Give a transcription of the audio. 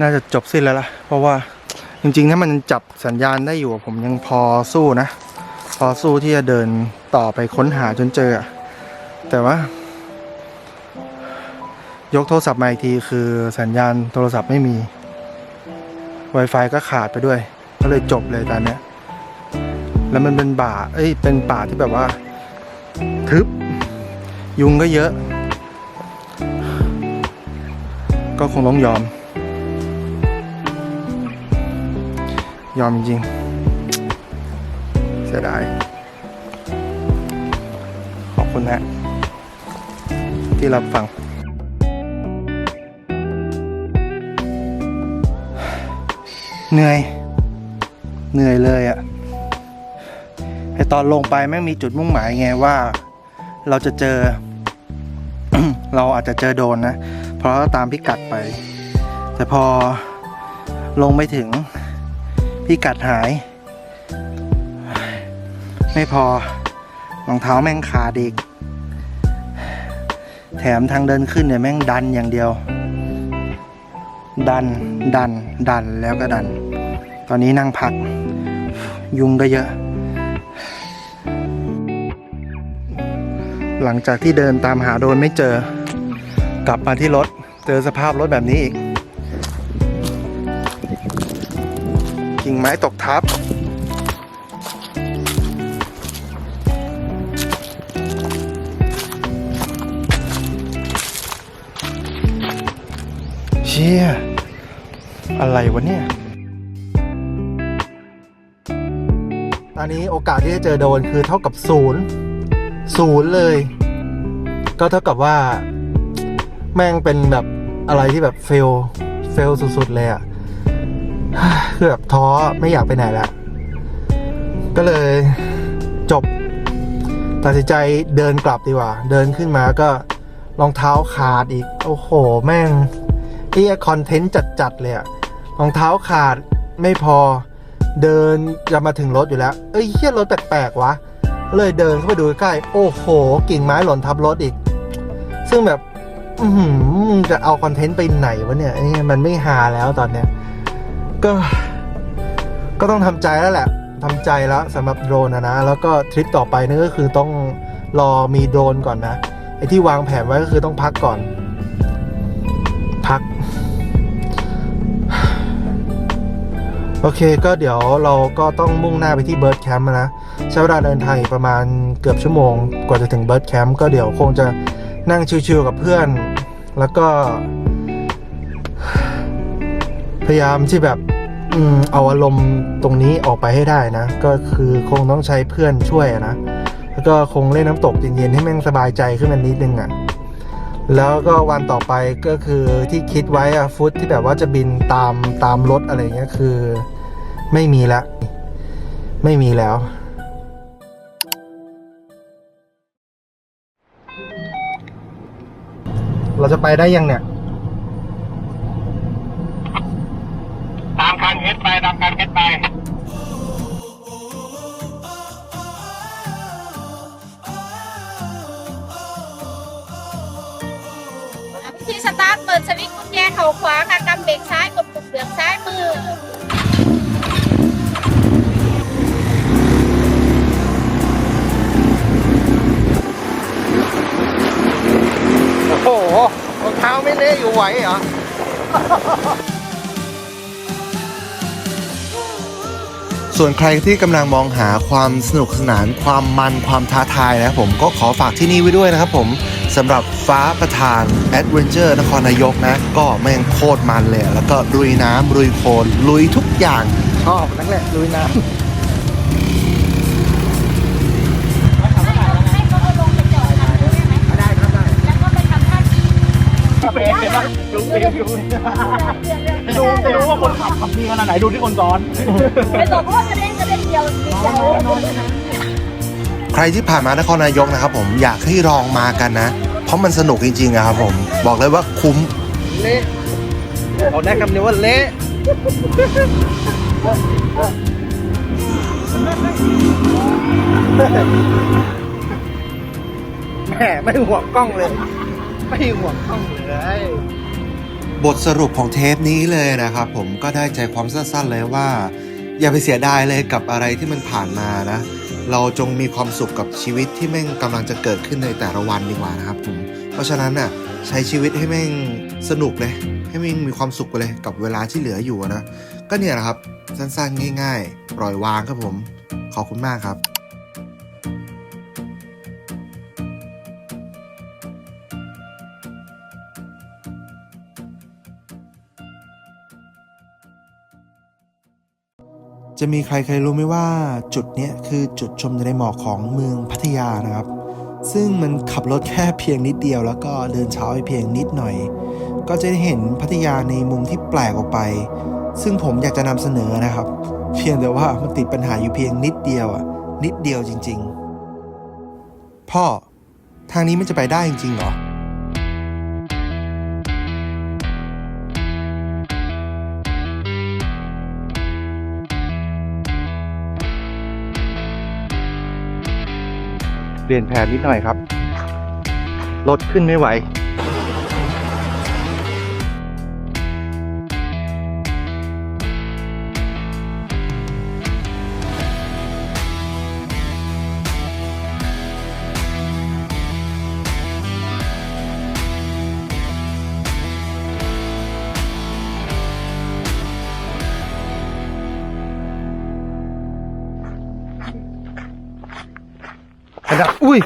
น่าจะจบสิ้นแล้วล่ะ เพราะว่าจริงๆ ถ้ามันจับสัญญาณได้อยู่ผมยังพอสู้นะ พอสู้ที่จะเดินต่อไปค้นหาจนเจอ แต่ว่า ยกโทรศัพท์มาอีกทีคือสัญญาณโทรศัพท์ไม่มี Wi-Fi ก็ขาดไปด้วย ก็เลยจบเลยตอนเนี้ยแล้วมันเป็นป่า เอ้ย เป็นป่าที่แบบว่า ทึบ ยุงก็เยอะ ก็คงต้องยอม ยอมจริงเสียดาย ขอบคุณนะ ที่รับฟัง เหนื่อย เหนื่อยเลยอะไอตอนลงไปแม่งมีจุดมุ่งหมายไงว่า เราจะเจอ เราอาจจะเจอโดนนะ เพราะตามพิกัดไป แต่พอลงไม่ถึง พิกัดหาย ไม่พอรองเท้าแม่งขาดอีก แถมทางเดินขึ้นเนี่ยแม่งดันอย่างเดียว ดันดันดันแล้วก็ดัน ตอนนี้นั่งพัก ยุงก็เยอะ หลังจากที่เดินตามหาโดนไม่เจอกลับมาที่รถ เจอสภาพรถแบบนี้อีก กิ่งไม้ตกทับ เชี่ย อะไรวะเนี่ย ตอนนี้โอกาสที่จะเจอโดนคือเท่ากับศูนย์ศูนย์เลย ก็เท่ากับว่า แม่งเป็นแบบอะไรที่แบบเฟล เฟลสุด ๆ เลยอะ คือแบบท้อไม่อยากไปไหนแล้ว ก็เลยจบตัดสินใจเดินกลับดีกว่า เดินขึ้นมาก็รองเท้าขาดอีก โอ้โห แม่งเอียคอนเทนต์จัดๆเลยอะรองเท้าขาดไม่พอเดินจะมาถึงรถอยู่แล้ว เอ้ยเฮียรถแปลกๆวะ เลยเดินเข้าไปดูใกล้ โอ้โห กิ่งไม้หล่นทับรถอีก ซึ่งแบบ อือหือมึงจะเอาคอนเทนต์ไปไหนวะเนี่ย มันไม่หาแล้วตอนเนี้ย ก็ ก็ต้องทำใจแล้วแหละทำใจแล้วสำหรับโดรนนะนะ แล้วก็ทริปต่อไปนี่นก็คือต้องรอมีโดรนก่อนนะ ไอ้ที่วางแผนไว้ก็คือต้องพักก่อน พัก โอเคก็เดี๋ยวเราก็ต้องมุ่งหน้าไปที่เบิร์ดแคมป์นะ ใช้เวลาเดินทางอีกประมาณเกือบชั่วโมง กว่าจะถึงเบิร์ดแคมป์ก็เดี๋ยวคงจะนั่งชิวๆกับเพื่อน แล้วก็พยายามที่แบบ เอาอารมณ์ตรงนี้ออกไปให้ได้นะ ก็คือคงต้องใช้เพื่อนช่วยนะ แล้วก็คงเล่นน้ำตกเย็นๆให้แม่งสบายใจขึ้นมานิดนึงอะ่ะ แล้วก็วันต่อไปก็คือที่คิดไว้อะฟุตที่แบบว่าจะบินตามตามรถอะไรเงี้ยคือ ไม่มีละ ไม่มีแล้วเราจะไปได้ยังเนี่ยาขวาค่ะกำเบรกซ้ายกดปุ่มเบรกซ้ายมือโอ้โหรองเท้าไม่เละอยู่ไหวเหรอ ส่วนใครที่กำลังมองหาความสนุกสนานความมันความท้าทายนะครับผมก็ขอฝากที่นี่ไว้ด้วยนะครับผมสำหรับฟ้าประธาน Adventure นครนายกนะ ก็แม่งโคตรมันเลย แล้วก็ลุยน้ำลุยโคลนลุยทุกอย่าง ชอบนั่นแหละลุยน้ำ เบรกเห็นปะดูเบรกอยู่ดูจะรู้ว่าคนขับขับดีขนาดไหนดูที่คนซ้อนไปตบเพราะว่ากระเด็นกระเด็นเดียวนิดเดียวใครที่ผ่านมานครนายกนะครับ ผมอยากให้ลองมากันนะ เพราะมันสนุกจริงๆอะครับผม บอกเลยว่าคุ้มำเละเอาได้คำเดียวว่าเละแหมไม่ห่วงกล้องเลย ไม่ห่วงกล้องเลย บทสรุปของเทปนี้เลยนะครับผมก็ได้ใจความสั้นๆเลยว่า อย่าไปเสียดายเลยกับอะไรที่มันผ่านมานะ เราจงมีความสุขกับชีวิตที่แม่งกำลังจะเกิดขึ้นในแต่ละวันดีกว่านะครับผมเพราะฉะนั้นน่ะใช้ชีวิตให้แม่งสนุกเลย ให้แม่งมีความสุขไปเลยกับเวลาที่เหลืออยู่นะก็เนี่ยแหละครับสั้นๆง่าย ๆ ปล่อยวางครับผมขอบคุณมากครับ จะมีใครเคยรู้ไหมว่าจุดนี้คือจุดชมทะเลหมอกของเมืองพัทยานะครับ ซึ่งมันขับรถแค่เพียงนิดเดียว แล้วก็เดินเช้าไปเพียงนิดหน่อย ก็จะได้เห็นพัทยาในมุมที่แปลกออกไป ซึ่งผมอยากจะนำเสนอนะครับ เพียงแต่ว่ามันติดปัญหาอยู่เพียงนิดเดียวอะนิดเดียวจริง ๆ พ่อทางนี้มันจะไปได้จริงๆหรอ เปลี่ยนแผนนิดหน่อยครับ รถขึ้นไม่ไหว ขนาดอุ้ย